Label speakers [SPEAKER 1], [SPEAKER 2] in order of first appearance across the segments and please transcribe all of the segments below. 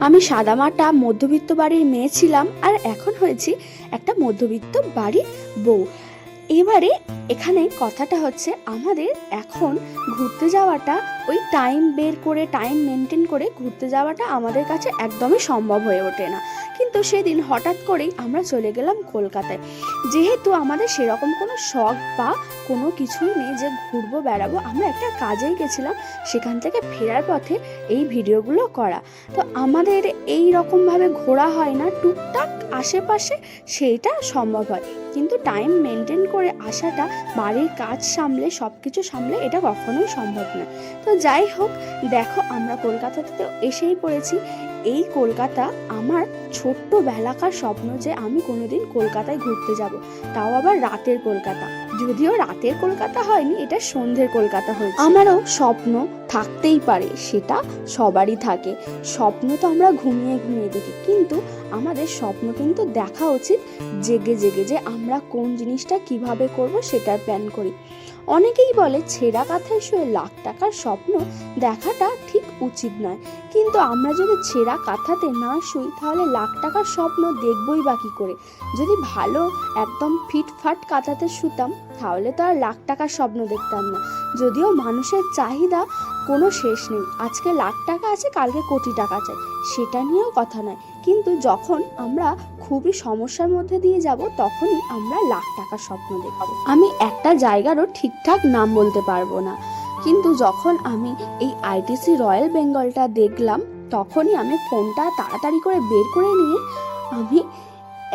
[SPEAKER 1] আমি সাদামাটা মধ্যবিত্ত বাড়ির মেয়ে ছিলাম আর এখন হয়েছি একটা মধ্যবিত্ত বাড়ির বউ। এবারে এখানে কথাটা হচ্ছে আমাদের এখন ঘুরতে যাওয়াটা, ওই টাইম বের করে টাইম মেনটেন করে ঘুরতে যাওয়াটা আমাদের কাছে একদমই সম্ভব হয়ে ওঠে না। কিন্তু সেদিন হঠাৎ করেই আমরা চলে গেলাম কলকাতায়। যেহেতু আমাদের সেরকম কোনো শখ বা কোনো কিছুই নেই যে ঘুরবো, বেড়াবো, আমরা একটা কাজেই গেছিলাম সেখান থেকে ফেরার পথে এই ভিডিওগুলো করা। তো আমাদের এই রকমভাবে ঘোরা হয় না, টুকটাক আশেপাশে সেইটা সম্ভব হয়। কিন্তু টাইম মেনটেন করে আসাটা, বাড়ির কাজ সামলে সব কিছু সামলে এটা কখনোই সম্ভব না। তো যাই হোক, দেখো আমরা কলকাতাতে তো এসেই পড়েছি। এই কলকাতা আমার ছোট্ট বেলাকার স্বপ্ন যে আমি কোনোদিন কলকাতায় ঘুরতে যাব। তাও আবার রাতের কলকাতা। যদিও রাতের কলকাতা হয়নি, এটা সন্ধ্যের কলকাতা হয়েছে। আমারও স্বপ্ন থাকতেই পারে, সেটা সবারই থাকে। স্বপ্ন তো আমরা ঘুমিয়ে ঘুমিয়ে দেখি, কিন্তু আমাদের স্বপ্ন কিন্তু দেখা উচিত জেগে জেগে যে আমরা কোন জিনিসটা কীভাবে করব সেটার প্ল্যান করি। অনেকেই বলে ছেঁড়া কাঁথায় শুয়ে লাখ টাকার স্বপ্ন দেখাটা ঠিক উচিত নয়। কিন্তু আমরা যদি ছেঁড়া কাঁথাতে না শুই, তাহলে লাখ টাকার স্বপ্ন দেখবই বা কী করে? যদি ভালো, একদম ফিটফাট কাঁথাতে শুতাম, তাহলে তো আর লাখ টাকার স্বপ্ন দেখতাম না। যদিও মানুষের চাহিদা কোনো শেষ নেই। আজকে লাখ টাকা আছে, কালকে কোটি টাকা চাই সেটা নিয়েও কথা নয়। কিন্তু যখন আমরা খুবই সমস্যার মধ্যে দিয়ে যাব, তখনই আমরা লাখ টাকার স্বপ্ন দেখাবো। আমি একটা জায়গারও ঠিকঠাক নাম বলতে পারব না। কিন্তু যখন আমি এই আইটিসি রয়্যাল বেঙ্গলটা দেখলাম, তখনই আমি ফোনটা তাড়াতাড়ি করে বের করে নিয়ে আমি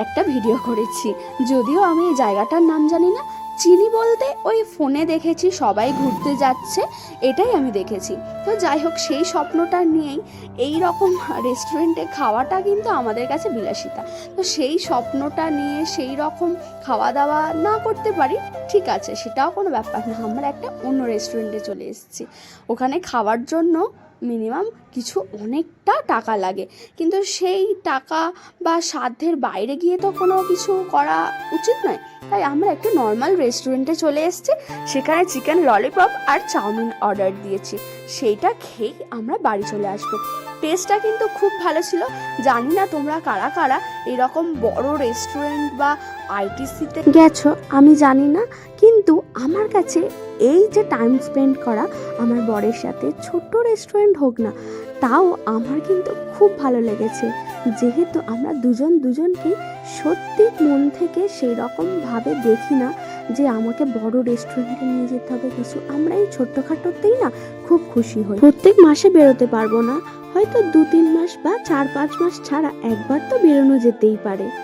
[SPEAKER 1] একটা ভিডিও করেছি। যদিও আমি এই জায়গাটার নাম জানি না চিনি বলতে ওই ফোনে দেখেছি সবাই ঘুরতে যাচ্ছে, এটাই আমি দেখেছি। তো যাই হোক, সেই স্বপ্নটা নিয়েই এই রকম রেস্টুরেন্টে খাওয়াটা কিন্তু আমাদের কাছে বিলাসিতা। তো সেই স্বপ্নটা নিয়ে সেই রকম খাওয়া দাওয়া না করতে পারি, ঠিক আছে, সেটাও কোনো ব্যাপার না। আমরা একটা অন্য রেস্টুরেন্টে চলে এসেছি। ওখানে খাওয়ার জন্য মিনিমাম কিছু অনেকটা টাকা লাগে। কিন্তু সেই টাকা বা সাধ্যের বাইরে গিয়ে তো কোনো কিছু করা উচিত নয়। তাই আমরা একটু নর্মাল রেস্টুরেন্টে চলে এসেছি। সেখানে চিকেন ললিপপ আর চাউমিন অর্ডার দিয়েছি। সেইটা খেয়েই আমরা বাড়ি চলে আসব। টেস্টটা কিন্তু খুব ভালো ছিল। জানি না তোমরা কারা কারা এরকম বড় রেস্টুরেন্ট বা আইটিসিতে গেছো, আমি জানি না। কিন্তু আমার কাছে এই যে টাইম স্পেন্ড করা আমার বরের সাথে ছোট্ট রেস্টুরেন্ট হোক না, তাও আমার কিন্তু খুব ভালো লেগেছে। যেহেতু আমরা দুজন দুজনকে সত্যি মন থেকে সেই রকমভাবে দেখি না যে আমাকে বড় রেস্টুরেন্টে নিয়ে যেতে হবে কিছু আমরা এই ছোট্টখাটোতেই না খুব খুশি হই। প্রত্যেক মাসে বেরোতে পারব না, হয়তো দু তিন মাস বা চার পাঁচ মাস ছাড়া একবার তো বেরোনো যেতেই পারে।